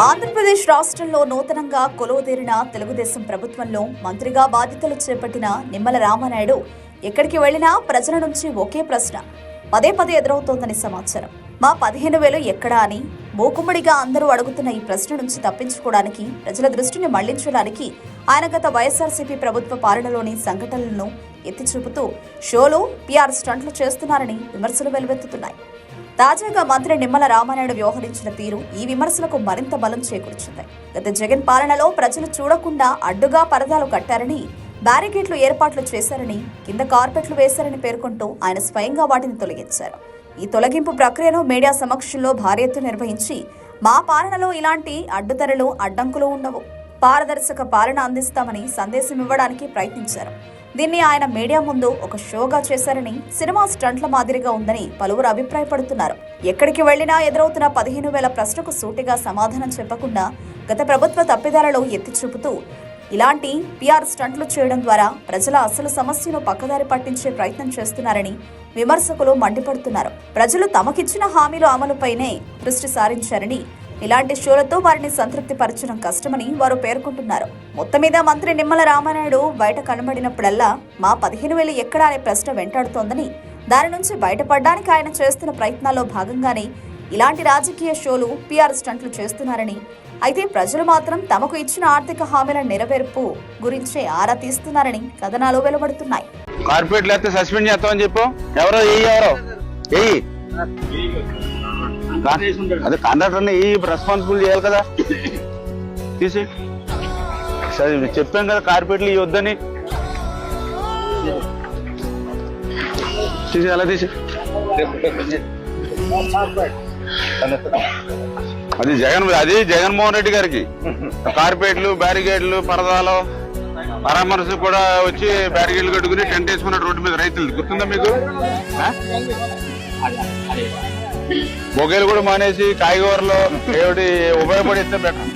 ఆంధ్రప్రదేశ్ రాష్ట్రంలో నూతనంగా కొలువుదేరిన తెలుగుదేశం ప్రభుత్వంలో మంత్రిగా బాధ్యతలు చేపట్టిన నిమ్మల రామానాయుడు ఎక్కడికి వెళ్ళినా ప్రజల నుంచి ఒకే ప్రశ్న. పదే పదే ఎదురవుతోందని సమాచారం. మా పదిహేను వేలు ఎక్కడా అని మూకుమ్మడిగా అందరూ అడుగుతున్న ఈ ప్రశ్న నుంచి తప్పించుకోవడానికి ప్రజల దృష్టిని మళ్ళించడానికి ఆయన గత వైఎస్ఆర్సీపీ ప్రభుత్వ పాలనలోని సంఘటనలను ఎత్తి చూపుతూ షోలో పీఆర్ స్టంట్లు చేస్తున్నారని విమర్శలు వెలువెత్తుతున్నాయి. తాజాగా మంత్రి నిమ్మల రామానాయుడు వ్యవహరించిన తీరు ఈ విమర్శలకు మరింత బలం చేకూర్చింది. గత జగన్ పాలనలో ప్రజలు చూడకుండా అడ్డుగా పరదాలు కట్టారని బ్యారికేడ్లు ఏర్పాట్లు చేశారని కింద కార్పెట్లు వేశారని పేర్కొంటూ ఆయన స్వయంగా వాటిని తొలగించారు. ఈ తొలగింపు ప్రక్రియను మీడియా సమక్షంలో భారీ ఎత్తున నిర్వహించి మా పాలనలో ఇలాంటి అడ్డుతెరలు అడ్డంకులు ఉండవు. పారదర్శక పాలన అందిస్తామని సందేశం ఇవ్వడానికి ప్రయత్నించారు. దీన్ని ఆయన మీడియా ముందు ఒక షోగా చేశారని సినిమా స్టంట్ల మాదిరిగా ఉందని పలువురు అభిప్రాయపడుతున్నారు. ఎక్కడికి వెళ్ళినా ఎదురవుతున్న పదిహేను వేల ప్రశ్నకు సూటిగా సమాధానం చెప్పకుండా గత ప్రభుత్వ తప్పిదాలలో ఎత్తి చూపుతూ ఇలాంటి పిఆర్ స్టంట్లు చేయడం ద్వారా ప్రజల అసలు సమస్యను పక్కదారి పట్టించే ప్రయత్నం చేస్తున్నారని విమర్శకులు మండిపడుతున్నారు. ప్రజలు తమకిచ్చిన హామీల అమలుపైనే దృష్టి సారించారని ఇలాంటి షోలతో వారిని సంతృప్తి పరచడం కష్టమని వారు పేర్కొంటున్నారు. మొత్తం మీద మంత్రి నిమ్మల రామానాయుడు బయట కనబడినప్పుడల్లా మా పదిహేను వేలు ఎక్కడా అనే ప్రశ్న వెంటాడుతోందని దాని నుంచి బయటపడడానికి ఆయన చేస్తున్న ప్రయత్నాల్లో భాగంగానే ఇలాంటి రాజకీయ షోలు పిఆర్ స్టంట్లు చేస్తున్నారని అయితే ప్రజలు మాత్రం తమకు ఇచ్చిన ఆర్థిక హామీల నెరవేర్పు గురించే ఆరా తీస్తున్నారని కథనాలు వెలువడుతున్నాయి. కార్పొరేట్ లేకపోతే సస్పెండ్ చేస్తామని చెప్పు. ఎవరో ఎవరో. అదే కండక్టర్ ఈ రెస్పాన్సిబుల్ చేయాలి కదా. తీసి. సరే చెప్పాం కదా కార్పెట్లు ఇవ్వద్దని వద్దని. తీసి అలా తీసి. అది జగన్ అది జగన్మోహన్ రెడ్డి గారికి. కార్పెట్లు బ్యారికేడ్లు పరదాలు పరామర్శ కూడా వచ్చి బ్యారికేడ్లు కట్టుకుని టెంట్ వేసుకున్న రోడ్డు మీద రైతులు. గుర్తుందా మీకు? బొగ్గలు కూడా మానేసి కాయగూరలు ఏమిటి ఉపయోగపడిస్తే బెటర్.